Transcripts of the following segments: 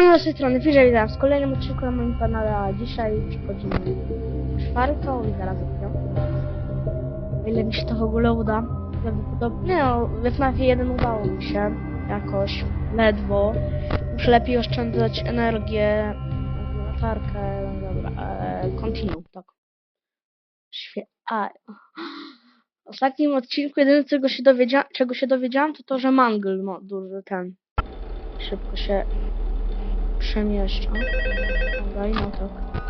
Siemano z tej strony, Fiże, witam w kolejnym odcinku na moim kanale, a dzisiaj przechodzimy czwartą i zaraz piątą. O ile mi się to w ogóle uda. Prawdopodobnie, no, w FNAF 1 udało mi się jakoś, ledwo. Muszę lepiej oszczędzać energię, latarkę, no dobra, e, continue, tak. Świe... A, w ostatnim odcinku jedyne czego się, dowiedzia... czego się dowiedziałam to to, że mangle ma duży ten szybko się przemieszcza. Dobra, i no tak.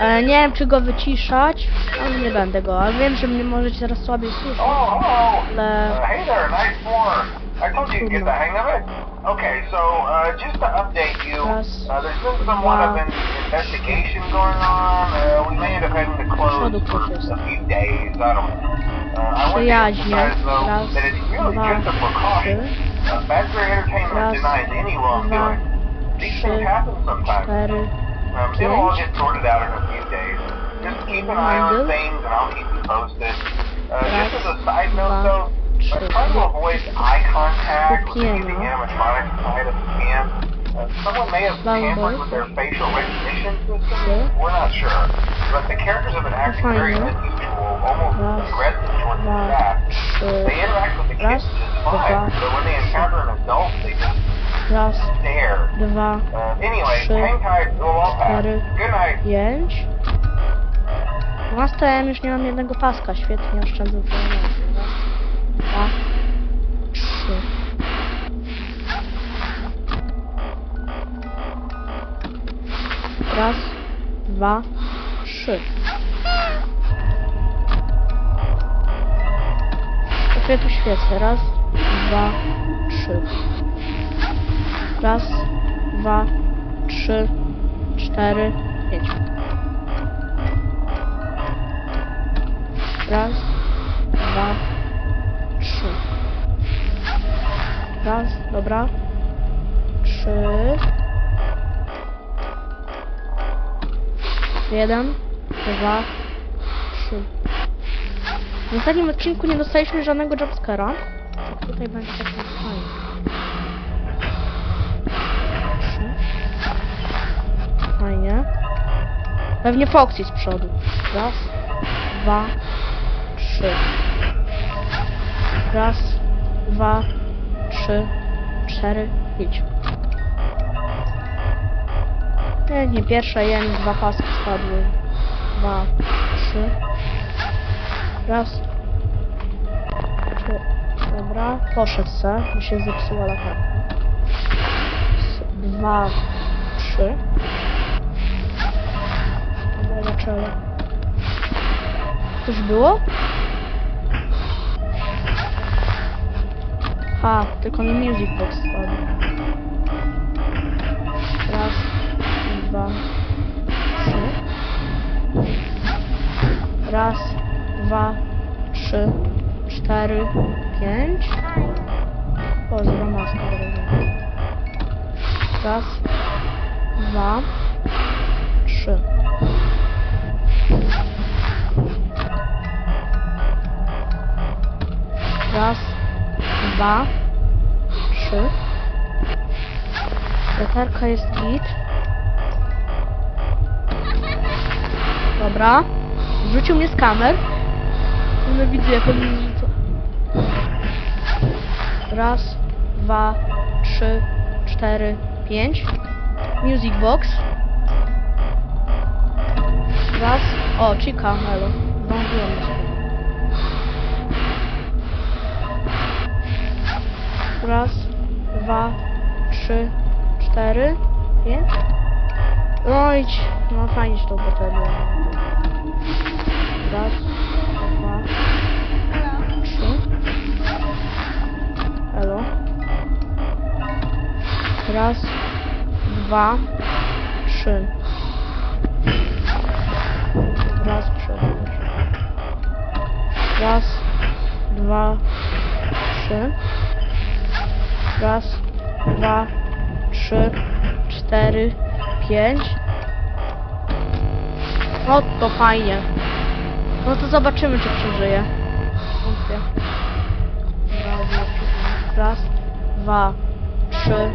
E, nie wiem, czy go wyciszać, ale nie będę go, ale wiem, że mnie możecie teraz słabiej słyszeć, Oh, hello. ale... Uh, hey there, nice form. I told you to get the hang of it. Okay, so uh, just to update you, uh, there's been somewhat of an investigation going on. Uh, we may end up having to close for a few days. I don't. Uh, I want to emphasize though that it's really just a precaution. Uh, Fazbear Entertainment denies any wrongdoing. These things happen sometimes. cztery, Um, it'll all get sorted out in a few days. Just keep an eye on things and I'll keep you posted. Uh, just as a side note though, uh, try to avoid eye contact with Piano. anything animatronic side if you can. Uh, someone may have tampered with their facial recognition system. We're not sure. But the characters have been acting very unusual, almost aggressive towards the staff. They interact with the kids just fine, but when they encounter an adult, they just raz, dwa, Uh, Trzy, cztery. Pięć. Nastałem już nie mam jednego paska, świetnie oszczędzę. Raz, dwa, trzy. Raz, dwa, trzy. Ja tu świecę. Raz, dwa, trzy. Raz, dwa, trzy, cztery, pięć. Raz, dwa, trzy. Raz, dobra. Trzy. Jeden, dwa, trzy. W ostatnim odcinku nie dostaliśmy żadnego jumpscare'a. Tutaj będzie Pewnie Foxy z przodu. Raz, dwa, trzy. Raz, dwa, trzy, cztery, pięć. Nie, nie pierwsza, jeden, dwa paski spadły. Dwa, trzy. Raz. Dobra, poszedł se, mi się zepsuła latarka. Dwa, trzy. Czele. Coś było? Ha, tylko mi music box spadł. Raz, dwa, trzy. Raz, dwa, trzy, cztery, pięć. Pozdro, maska rozumiem. Raz, dwa, trzy. Raz, dwa, trzy. Latarka jest git. Dobra. Wrzucił mnie z kamer. No widzę jak on mnie rzuca. Raz, dwa, trzy, cztery, pięć. Music box. Raz. O, chica, elo. Zdążyłem Raz, dwa, trzy, cztery, pięć. No idź. No fajnie się to potem. Raz, dwa, trzy. Elo. Raz, dwa, trzy. Raz, przed. Raz, dwa, trzy. Raz, dwa, trzy, cztery, pięć. No to fajnie. No to zobaczymy, czy przeżyje. Wątpię. Raz, dwa, trzy,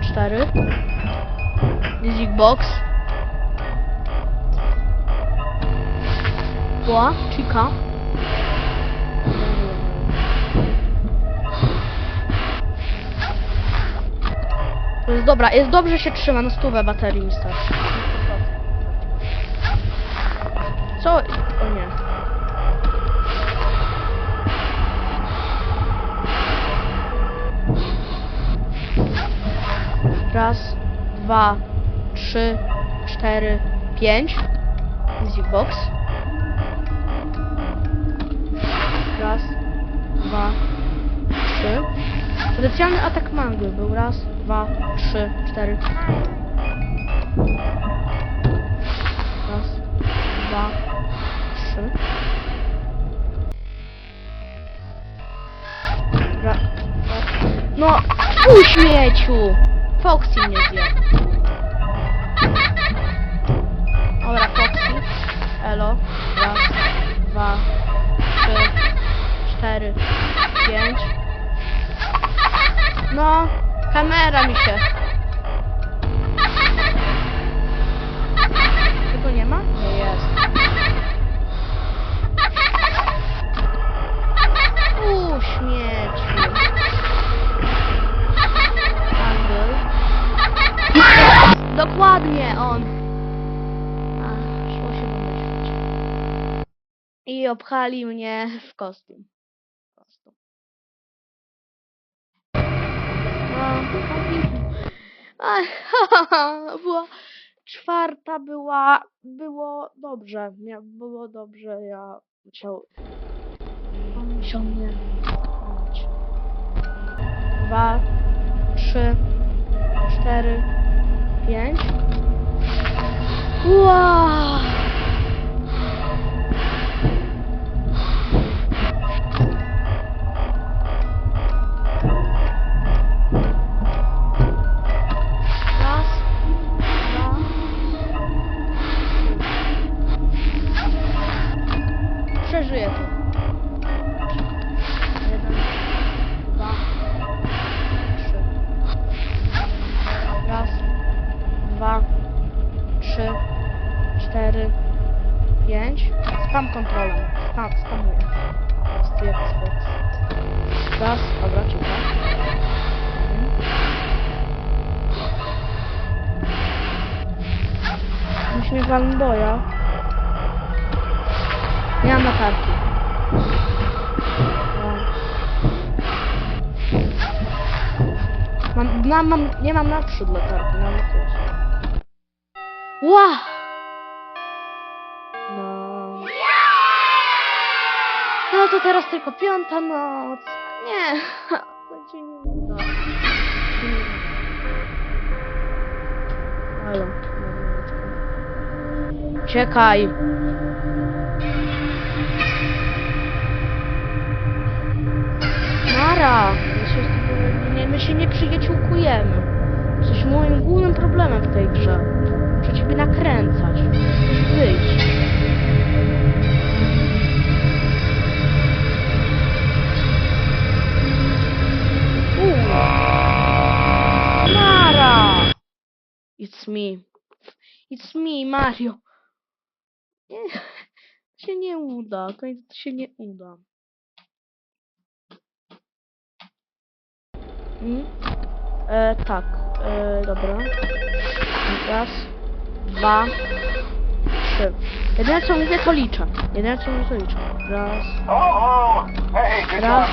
cztery. Music box. Ła, chica. To jest dobra, jest dobrze się trzyma, na stówę baterii mi starczy. Co? O nie. Raz, dwa, trzy, cztery, pięć. Music box. Raz, dwa, trzy. Potencjalny atak mangły był raz, dwa, trzy, cztery. Raz, dwa, trzy. Ra. No, u śmieciu! Foxy mnie zjadł. Dobra, Foxy. Elo. Raz, dwa, trzy, cztery, pięć. No, kamera mi się. Tego nie ma? Nie jest. U, śmieci. Dokładnie on. A, szło się domyślić. I obchali mnie w. Kostium. była czwarta była, było dobrze, było dobrze, ja musiał, musiał. Dwa, trzy, cztery, pięć. Wow! To. Jeden, dwa, trzy. Raz, dwa, trzy, cztery, pięć. Spam kontrolą. Spam, spamuję. Jak Xbox. Raz, dobra, czekaj. Mhm. Musimy walnąć boja. Nie mam latarki. No. Mam, mam, mam, nie mam naprzód latarki, nawet jest. Ła! No. No to teraz tylko piąta noc. Nie, to ci nie uda. Czekaj. Mara, my się, nie, my się nie przyjaciółkujemy. Jesteś moim głównym problemem w tej grze. Muszę ciebie nakręcać. Musisz wyjść. Mara! It's me. It's me, Mario. Nie, to się nie uda. To się nie uda. E, tak. E, dobra. Raz, dwa, trzy. Jedyne co widzę to liczę. Jedyne co widzę to liczę. Raz, Raz,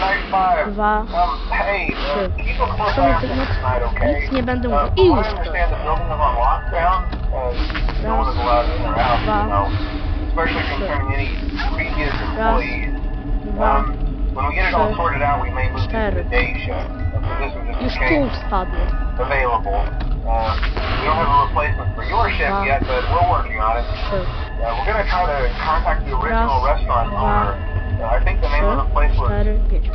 dwa, trzy. on to things nic, nie będę mówił. I już to. out, Dwa, especially concerning any previous Raz, employees. to. Uh, So this was just Już a tu change wpadło. available. Uh, we don't have a replacement for your shift Dwa. yet, but we're working on it. Trzy. Uh, we're gonna try to contact the original Raz, restaurant dwa, owner. Uh, I think the name of the Trzy, place was cztery, pięć.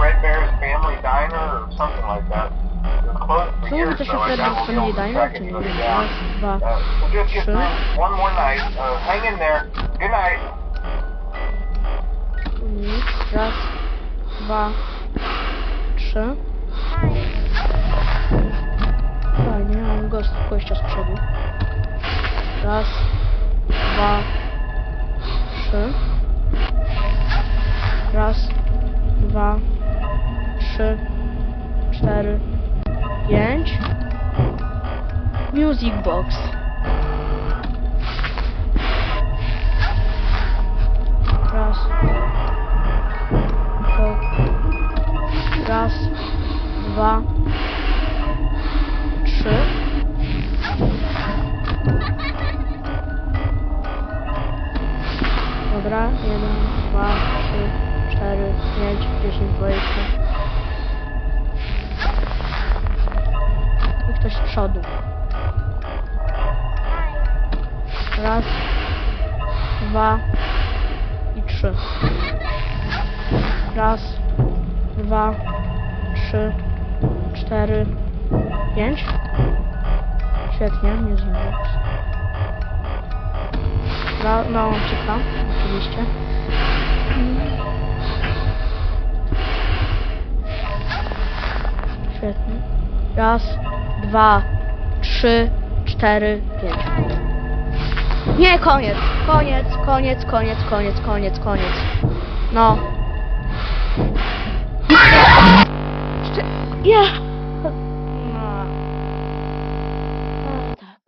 Red Bear's Family Diner or something like that. It was closed for Co mówi years, to się so I Fred doubt we'll be Family able to Diner, track czy nie anybody wiem? down. Raz, dwa, Uh, we'll just get Trzy. through one more night. Uh, hang in there. Good night. Nic. Raz, dwa, trzy. Fajnie, mam gość gościa z przodu. Raz, dwa, trzy. Raz, dwa, trzy, cztery, pięć. Music box. Trzy, cztery, pięć. Świetnie, nie znowu. Małą czyka, oczywiście. Świetnie. Raz, dwa, trzy, cztery, pięć. Nie, koniec, koniec, koniec, koniec, koniec, koniec, koniec. No. Ja! No. No tak.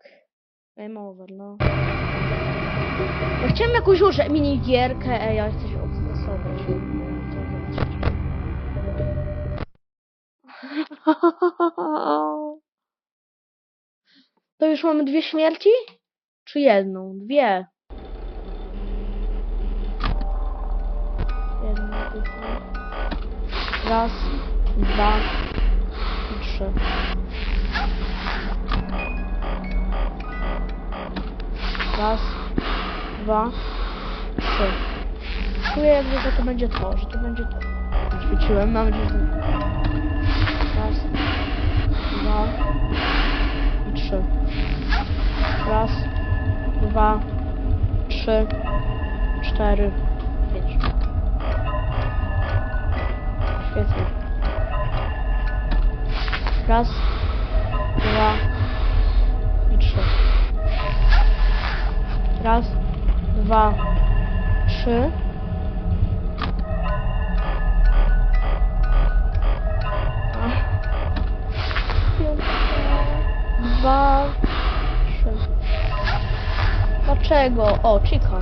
Game over, no. Ja chciałem jakąś już minigierkę, ej, ja chcę się odstresować. To już mamy dwie śmierci? Czy jedną? Dwie. Raz, dwa trzy. Raz, dwa, trzy. Czuję jakby, że to będzie to, że to będzie to. Świeciłem, mam nadzieję, że. Raz, dwa i trzy. Raz, dwa, trzy, cztery, pięć. Świetnie. Raz, dwa i trzy. Raz, dwa, trzy. Dwa, trzy. Dlaczego? O, chica.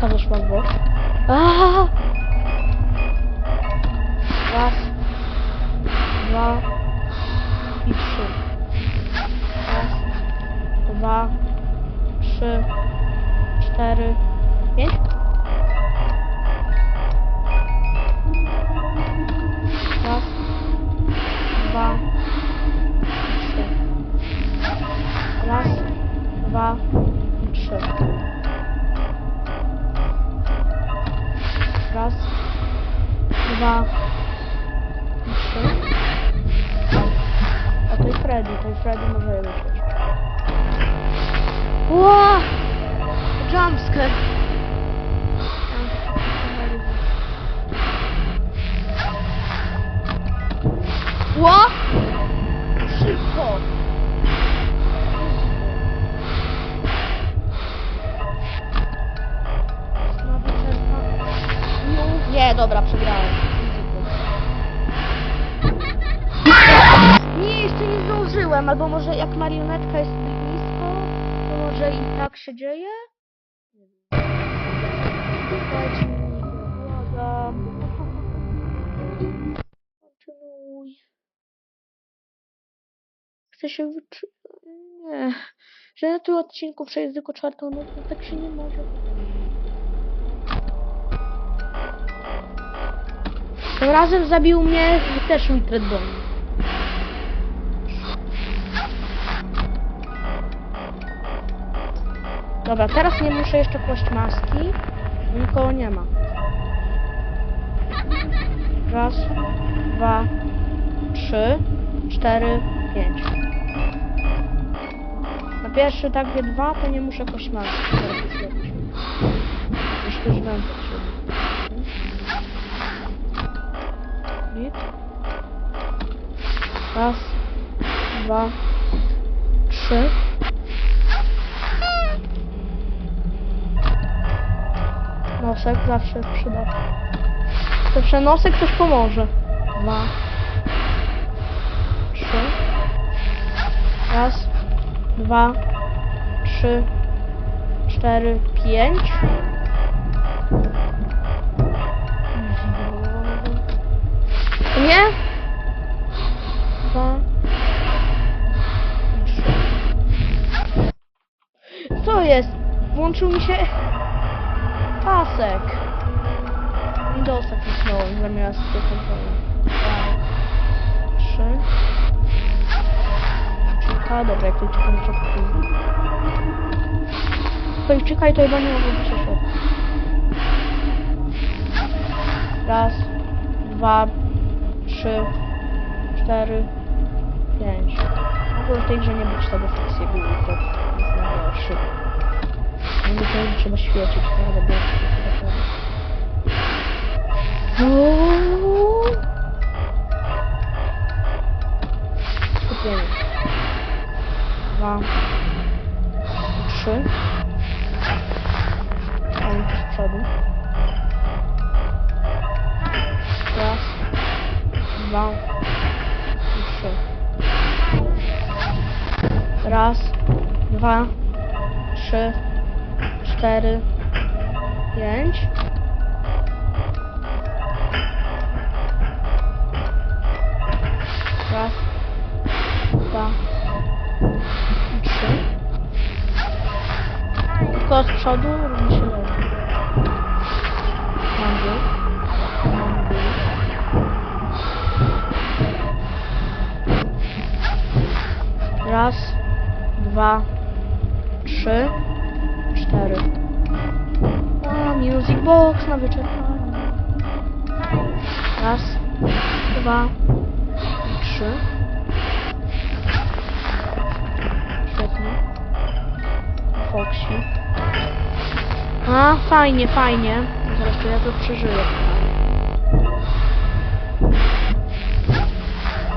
Chica zeszła w bok. Aaaa! Raz, dwa i trzy. Raz, dwa, trzy, cztery, pięć. Raz, dwa, trzy. Raz, dwa, trzy. Dwa, trzy. A to jest Freddy, to jest Freddy może je myśleć. Ła! Jumpscare. Ła! Albo może jak marionetka jest zbyt nisko, to może i tak się dzieje? Nie wiem. Dajcie mi, błagam. Kontynuuj. Chcę się wyczy... Nie. Że na tym odcinku przejść tylko czwartą no tak się nie może. Tym razem zabił mnie też Wilfred Dobra, teraz nie muszę jeszcze kłaść maski. Nikogo nie ma. Raz, dwa, trzy, cztery, pięć. Na pierwszy tak wie dwa, to nie muszę kłaść maski. Już też potrzebny. Git. Raz, dwa, trzy. Nosek zawsze jest przydatny. Zawsze nosek też pomoże. Dwa, trzy. Raz, dwa, trzy, cztery, pięć. Nie? Dwa, trzy. Co jest? Włączył mi się pasek. Windowsa kliknąłem zamiast tej kontroli. Trzy. Czeka, dobra, jak to czekam, czekam. Ktoś czekaj, to chyba nie mogę jeszcze. Raz, dwa, trzy, cztery, pięć. Mogło w tej grze nie być tego funkcji góry, to najgorszy. Nie trzeba świecić, było to Skupienie. Dwa, trzy. Tam z przodu. Raz, dwa trzy. Raz, dwa, trzy, cztery, pięć. Przodu robi się lepiej. Mam dół. Mam dół. Raz, dwa, trzy, cztery. A, music box na wyczerpanie. Raz, dwa, trzy. Foxy. A, fajnie, fajnie. Zaraz to ja to przeżyję.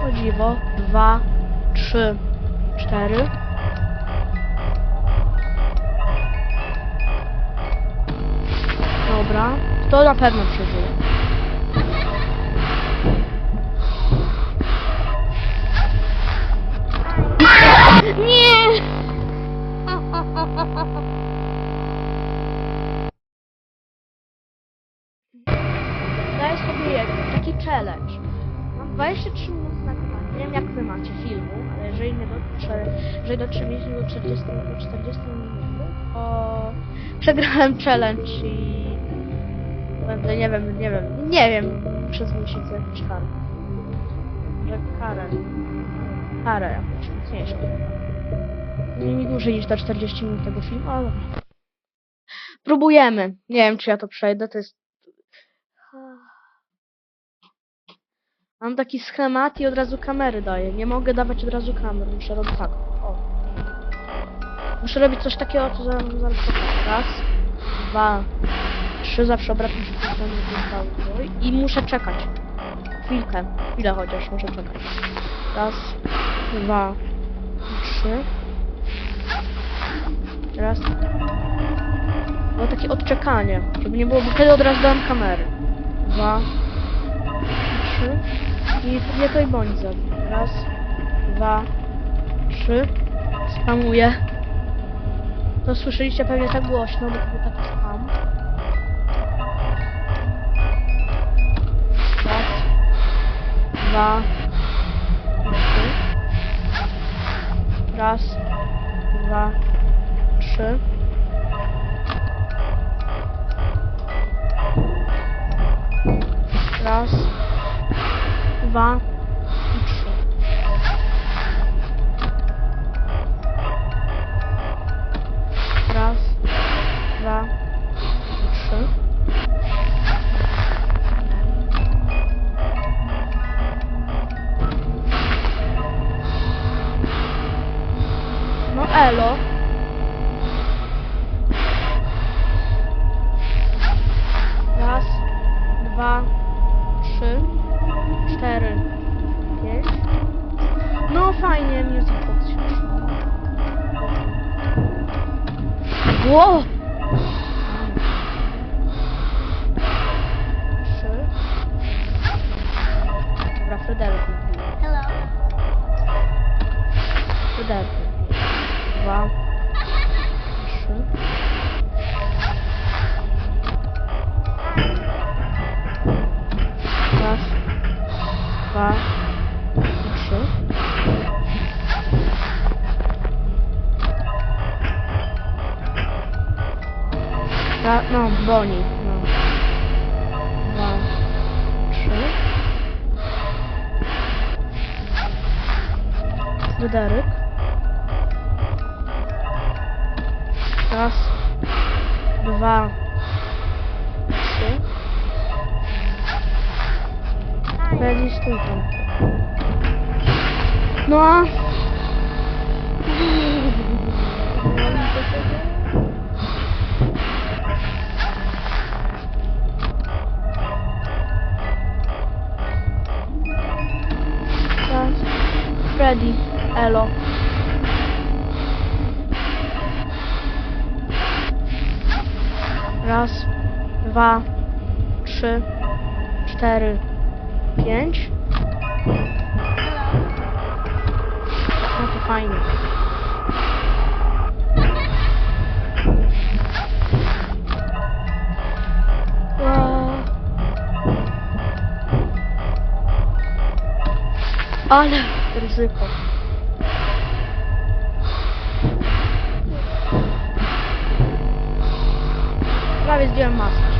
O dziwo. Dwa, trzy, cztery. Dobra. To na pewno przeżyję. Nie! Jeżeli nie dotrze, jeżeli dotrzemy do 40 do 40 minut, to przegrałem challenge i będę, nie wiem, nie wiem, nie wiem, muszę zmusić za jakąś karę. Że karę. Karę jakąś mocniejszą. Nie mi dłużej niż te 40 minut tego filmu, ale. Próbujemy. Nie wiem, czy ja to przejdę, to jest Mam taki schemat i od razu kamery daję. Nie mogę dawać od razu kamer, muszę robić tak. O. Muszę robić coś takiego, co zaraz, pokażę. Raz, dwa, trzy, zawsze obracam się w i muszę czekać. Chwilkę, chwilę chociaż muszę czekać. Raz, dwa, trzy. Raz. Było takie odczekanie, żeby nie było, bo wtedy od razu dałem kamery. Dwa, trzy. I nie i bądź za. Raz, dwa, trzy. Spamuję. To słyszeliście pewnie tak głośno, bo to taki spam. Raz, dwa, trzy. Raz, dwa, trzy. Raz, dwa i trzy. Raz, dwa i trzy. No elo. я мьюзик бокс Boni. No. Dwa. Trzy. Fryderyk. Raz, dwa, trzy. Stój tam. No a... Freddy, Elo. Raz, dwa, trzy, cztery, pięć. No to fajnie. Ale ryzyko. Prawie zdjąłem maskę,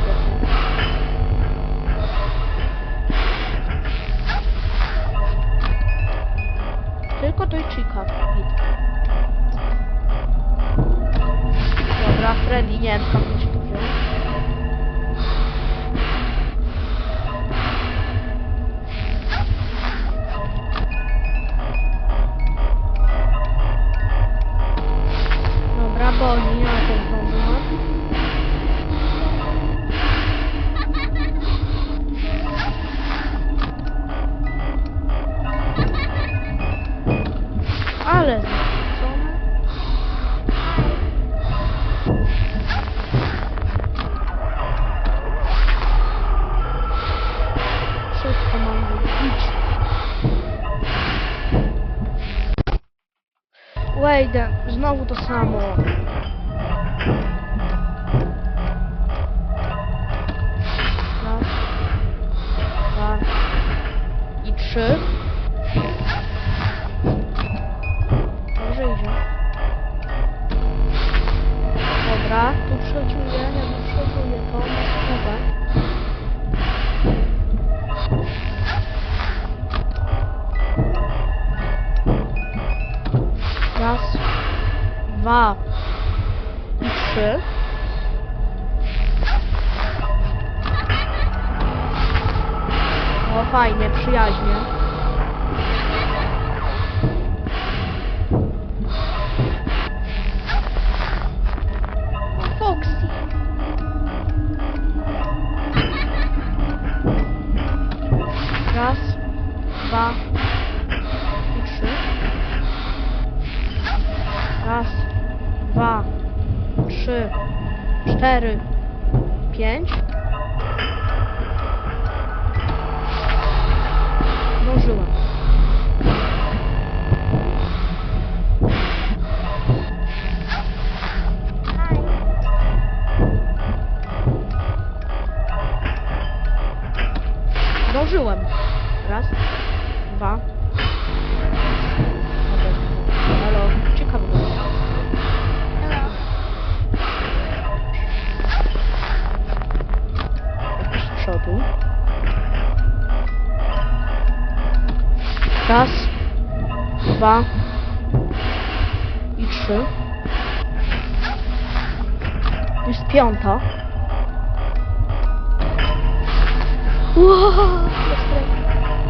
dwa i trzy. O, fajnie, przyjaźnie. Zdążyłem. Raz, dwa. Halo, ciekawe było. Z przodu. Raz, dwa i trzy. Jest piąta. Wow,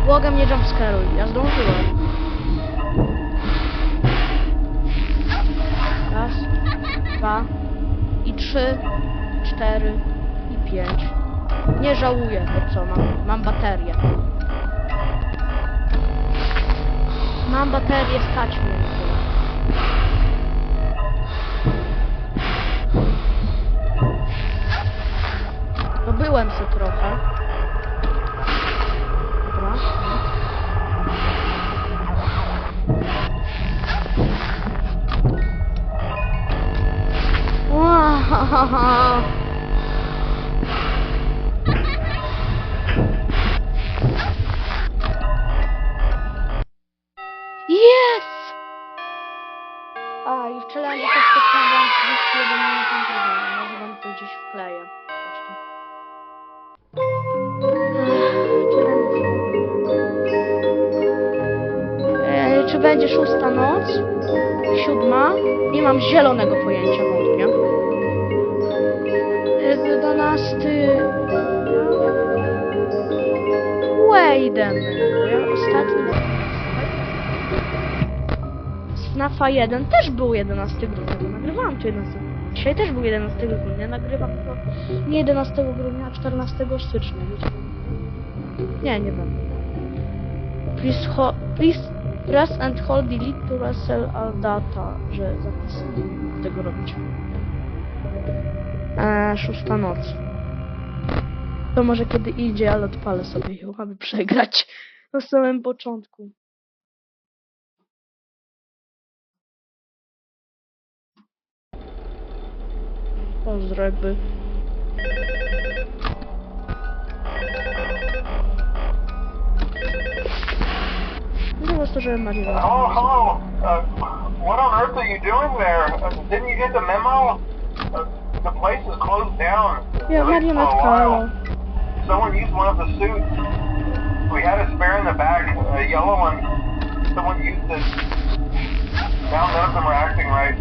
Błagam, nie jumpscaruj. Ja zdążyłem. Raz, dwa i trzy, cztery i pięć. Nie żałuję, bo co, mam, mam baterię. Mam baterię, stać mnie. Dobyłem się trochę. Jest! FNAFa 1 też był 11 grudnia, nagrywałam tu 11 grudnia. Dzisiaj też był 11 grudnia, nagrywam to nie 11 grudnia, a 14 stycznia. Nie, nie będę. Please, ho- please press and hold delete to resell all data, że zapis nie mogę tego robić. Eee, szósta noc. To może kiedy idzie, ale odpalę sobie ją, aby przegrać na samym początku. Pozdro jakby. No po prostu, że Maria. Hello, hello. Uh, what on earth are you doing there? Uh, didn't you get the memo? Uh, the place is closed down. Ja, at least for a marionetka. Someone used one of the suits. We had a spare in the back, a yellow one. Someone used it. Now none of them are acting right.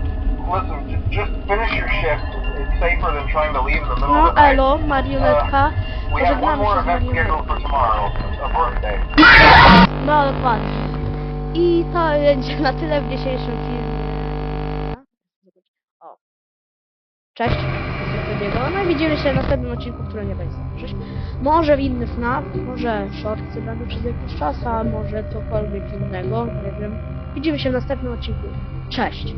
Listen, j- just finish your shift. It's safer than trying to leave in the middle No, of the night. elo, marionetka. We have one Pożegnamy more się z event marionetką. scheduled for tomorrow, a birthday. No, dokładnie. I to będzie na tyle w dzisiejszym filmie. O. Cześć. No i widzimy się w następnym odcinku, który nie będzie zakończyć. Może inny FNAF, może shortsy będą przez jakiś czas, a może cokolwiek innego, nie wiem. Widzimy się w następnym odcinku. Cześć.